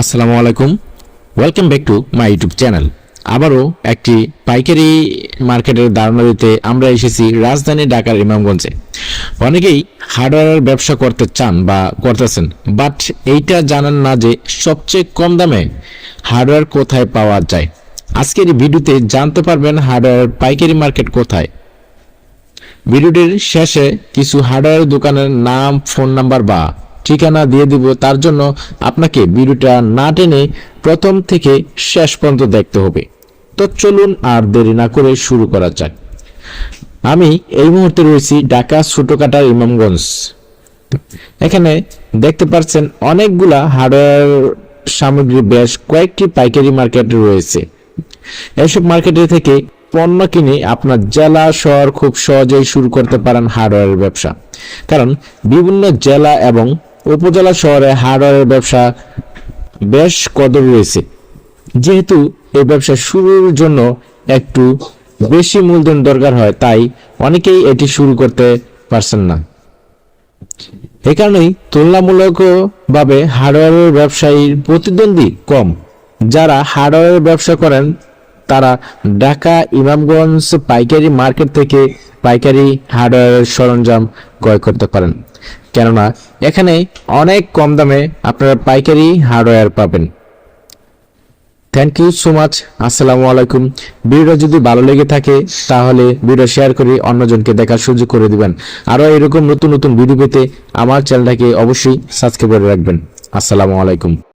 আসসালামু আলাইকুম। Welcome back to my YouTube channel আবারও একটি পাইকারি মার্কেটের ধারণা দিতে আমরা এসেছি রাজধানী ঢাকার ইমামগঞ্জে। অনেকেই হার্ডওয়্যারের ব্যবসা করতে চান বা করতেছেন বাট এইটা জানান না যে সবচেয়ে কম দামে হার্ডওয়্যার কোথায় পাওয়া যায়। আজকের ভিডিওতে জানতে পারবেন হার্ডওয়্যার পাইকারি মার্কেট কোথায়। ভিডিওটির শেষে কিছু হার্ডওয়্যার দোকানের নাম, ফোন নাম্বার বা ঠিকানা দিয়ে দিব। তার জন্য আপনাকে ভিডিওটা না টেনে প্রথম থেকে শেষ পর্যন্ত দেখতে হবে। তো চলুন আর দেরি না করে শুরু করা যাক। আমি এই মুহূর্তে রয়েছি ঢাকা ছোটকাটার ইমামগঞ্জ। এখানে দেখতে পাচ্ছেন অনেকগুলা হার্ডওয়্যার সামগ্রী, বেশ কয়েকটি পাইকারি মার্কেট রয়েছে। এসব মার্কেটে থেকে পণ্য কিনে আপনার জেলা, শহর খুব সহজেই শুরু করতে পারেন হার্ডওয়্যারের ব্যবসা। কারণ বিভিন্ন জেলা এবং উপজেলা শহরে হার্ডওয়্যারের ব্যবসা বেশ কদর রয়েছে। যেহেতু এই ব্যবসা শুরুর জন্য একটু বেশি মূলধন দরকার হয়, তাই অনেকেই এটি শুরু করতে পারছেন না। এ কারণেই তুলনামূলকভাবে হার্ডওয়্যারের ব্যবসায়ীর প্রতিদ্বন্দ্বী কম। যারা হার্ডওয়্যারের ব্যবসা করেন তারা ঢাকা ইমামগঞ্জ পাইকারি মার্কেট থেকে পাইকারি হার্ডওয়্যারের সরঞ্জাম ক্রয় করতে পারেন। কেননা, এখানে অনেক কম দামে আপনারা পাইকারি হার্ডওয়্যার পাবেন। থ্যাংক ইউ সো মাচ আসসালামু আলাইকুম। ভিডিওটা যদি ভালো লেগে থাকে, তাহলে ভিডিও শেয়ার করে অন্যজনকে দেখার সুযোগ করে দিবেন। আরও এরকম নতুন নতুন ভিডিও পেতে আমার চ্যানেলটাকে অবশ্যই সাবস্ক্রাইব করে রাখবেন। আসসালামু আলাইকুম।